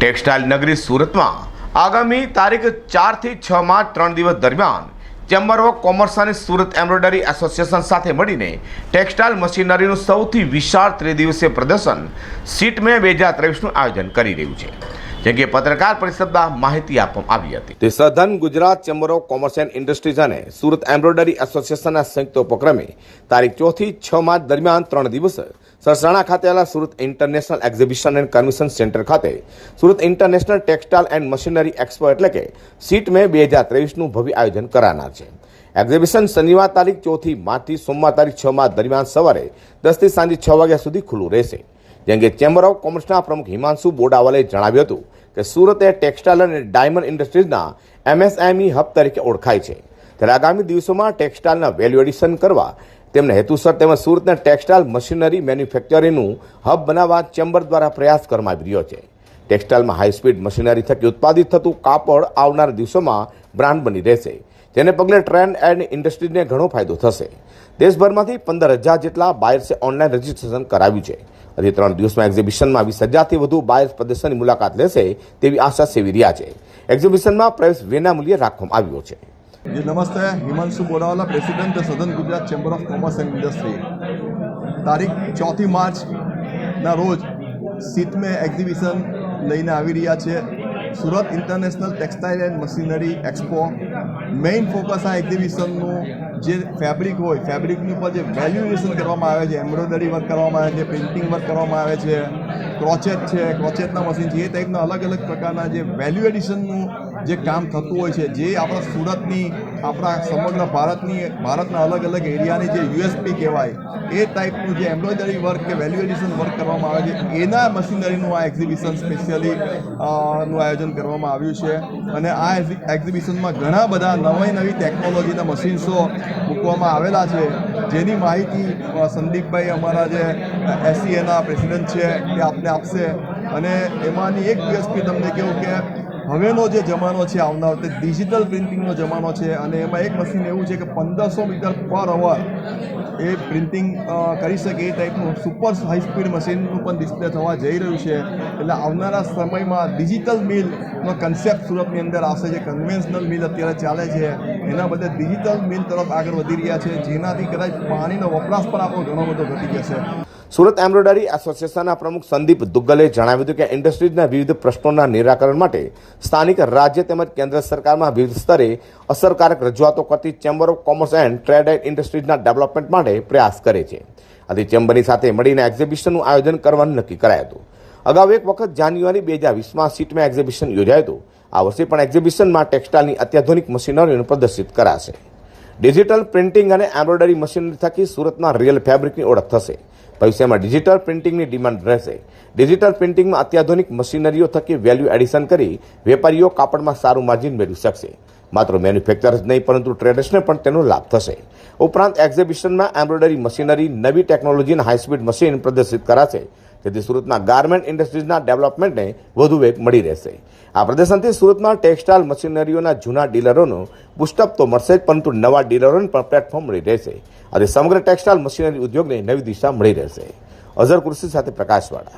Textile નગરી સુરતમાં આગામી તારીખ ચારથી છ માર્ચ ત્રણ દિવસ દરમિયાન ચેમ્બર ઓફ કોમર્સ અને સુરત એમ્બ્રોઇડરી એસોસિએશન સાથે મળીને ટેક્સટાઇલ મશીનરીનું સૌથી વિશાળ ત્રિદિવસીય પ્રદર્શન સીટ મે બે હજાર ત્રેવીસનું આયોજન કરી રહ્યું છે, જેમ કે પત્રકાર પરિષદમાં માહિતી આપવામાં આવી હતી. તે southern Gujarat chamber of commerce and industries અને સુરત એમ્બ્રોઇડરી એસોસિએશનના સંયુક્ત ઉપક્રમે તારીખ ચોથી છ માર્ચ દરમિયાન ત્રણ દિવસ સરસાણા ખાતે આવેલા Surat international exhibition and convention centre ખાતે Surat international textile and machinery expo એટલે કે સીટ મે બે હજાર ત્રેવીસનું ભવ્ય આયોજન કરાનાર છે. એક્ઝિબિશન શનિવાર તારીખ ચોથી માર્ચથી સોમવાર તારીખ છ માર્ચ દરમિયાન સવારે દસથી સાંજે છ વાગ્યા સુધી ખુલ્લું રહેશે. જેમ કે ચેમ્બર ઓફ કોમર્સના પ્રમુખ હિમાંશુ બોડાવાલે જણાવ્યું હતું કે સુરત એ ટેક્સટાઇલ અને ડાયમંડ ઇન્ડસ્ટ્રીઝના એમએસએમઈ હબ તરીકે ઓળખાય છે. ત્યારે આગામી દિવસોમાં ટેક્સટાઇલના વેલ્યુ એડિશન કરવા તેમને હેતુસર તેમજ સુરતના ટેક્સટાઇલ મશીનરી મેન્યુફેક્ચરિંગનું હબ બનાવવા ચેમ્બર દ્વારા પ્રયાસ કરવામાં આવી રહ્યો છે. ટેક્સટાઇલમાં હાઈ સ્પીડ મશીનરી થકી ઉત્પાદિત થતું કાપડ આવનાર દિવસોમાં બ્રાન્ડ બની રહેશે. જેને પગલે ટ્રેન્ડ એન્ડ ઇન્ડસ્ટ્રીને ઘણો ફાયદો થશે. દેશભરમાંથી પંદર હજાર જેટલા બાયર્સે ઓનલાઈન રજીસ્ટ્રેશન કરાવ્યું છે. હજી ત્રણ દિવસમાં એક્ઝિબિશનમાં વીસ હજારથી વધુ બાયર્સ પ્રદર્શનની મુલાકાત લેશે તેવી આશા સેવી રહ્યા છે. એક્ઝિબિશનમાં પ્રવેશ વિનામૂલ્યે રાખવામાં આવ્યો છે. નમસ્તે. Himanshu Borawala president the southern Gujarat chamber of commerce and industry તારીખ ચોથી માર્ચના રોજ સીતમે એક્ઝિબિશન લઈને આવી રહ્યા છે. Surat international textile and machinery expo main focus આ એક્ઝિબિશનનું જે ફેબ્રિક હોય ફેબ્રિકની ઉપર જે વેલ્યુએશન કરવામાં આવે છે એમ્બ્રોઇડરી વર્ક કરવામાં આવે છે પ્રિન્ટિંગ વર્ક કરવામાં આવે છે ક્રોચેટ છે ક્રોચેટના મશીન છે. એ ટાઈપના અલગ અલગ પ્રકારના જે વેલ્યુ એડિશનનું જે કામ થતું હોય છે, જે આપણા સુરતની, આપણા સમગ્ર ભારતની, ભારતના અલગ અલગ એરિયાની જે યુએસપી કહેવાય, એ ટાઈપનું જે એમ્બ્રોઇડરી વર્ક કે વેલ્યુ એડિશન વર્ક કરવામાં આવે છે, એના મશીનરીનું આ એક્ઝિબિશન સ્પેશિયલી નું આયોજન કરવામાં આવ્યું છે. અને આ એક્ઝિબિશનમાં ઘણા બધા નવી નવી ટેકનોલોજીના મશીન્સો મૂકવામાં આવેલા છે. જેની માહિતી સંદીપભાઈ અમારા જે એસસીએના પ્રેસિડન્ટ છે તે આપને આપશે. અને એમાંની એક યુએસપી તમને કહું કે હવેનો જે જમાનો છે આવનાર તે ડિજિટલ પ્રિન્ટિંગનો જમાનો છે અને એમાં એક મશીન એવું છે કે પંદરસો મીટર પર અવર એ પ્રિન્ટિંગ કરી શકે એ ટાઈપનું સુપર હાઈ સ્પીડ મશીનનું પણ ડિસ્પ્લે થવા જઈ રહ્યું છે. એટલે આવનારા સમયમાં ડિજિટલ મિલનો કન્સેપ્ટ સુરતની અંદર આવશે, જે કન્વેન્શનલ મિલ અત્યારે ચાલે છે, એના બદલે ડિજિટલ મિલ તરફ આગળ વધી રહ્યા છે, જેનાથી કદાચ પાણીનો વપરાશ પણ આપણો ઘણો બધો ઘટી જશે. સુરત એમ્બ્રોઇડરી એસોસિએશનના પ્રમુખ સંદીપ દુગ્ગલે જણાવ્યું હતું કે ઇન્ડસ્ટ્રીઝના વિવિધ પ્રશ્નોના નિરાકરણ માટે સ્થાનિક રાજ્ય તેમજ કેન્દ્ર સરકારમાં વિવિધ સ્તરે અસરકારક રજૂઆતો કરતી chamber of commerce and trade and ઇન્ડસ્ટ્રીઝના development માટે પ્રયાસ કરે છે. આથી ચેમ્બરની સાથે મળીને એક્ઝિબિશનનું આયોજન કરવાનું નક્કી કરાયું હતું. અગાઉ એક વખત જાન્યુઆરી બે હજાર વીસમાં સીટમાં એક્ઝિબિશન યોજાયું હતું. આ વર્ષે પણ એક્ઝિબિશનમાં ટેક્સટાઇલની અત્યાધુનિક મશીનરીનું પ્રદર્શિત કરાશે. ડિજિટલ પ્રિન્ટિંગ અને એમ્બ્રોઇડરી મશીનરી થકી સુરતમાં રિયલ ફેબ્રિકની ઓળખ થશે. ભવિષ્યમાં ડિજિટલ પ્રિન્ટિંગની ડિમાન્ડ રહેશે. ડિજિટલ પ્રિન્ટિંગમાં અત્યાધુનિક મશીનરીઓ થકી વેલ્યુ એડિશન કરી વેપારીઓ કાપડમાં સારું માર્જિન મેળવી શકશે. માત્ર મેન્યુફેક્ચર જ નહીં, પરંતુ ટ્રેડર્સને પણ તેનો લાભ થશે. ઉપરાંત એક્ઝિબિશનમાં એમ્બ્રોઇડરી મશીનરી નવી ટેકનોલોજી અને હાઈસ્પીડ મશીન પ્રદર્શિત કરાશે. જેથી સુરતના ગાર્મેન્ટ ઇન્ડસ્ટ્રીઝના ડેવલપમેન્ટને વધુ વેગ મળી રહેશે. આ પ્રદર્શનથી સુરતમાં ટેક્સટાઇલ મશીનરીઓના જૂના ડીલરોનું પુસ્તક તો મળશે જ, પરંતુ નવા ડીલરોને પણ પ્લેટફોર્મ મળી રહેશે. અને સમગ્ર ટેક્સટાઇલ મશીનરી ઉદ્યોગને નવી દિશા મળી રહેશે. અઝર કુર્સી સાથે પ્રકાશવાળા.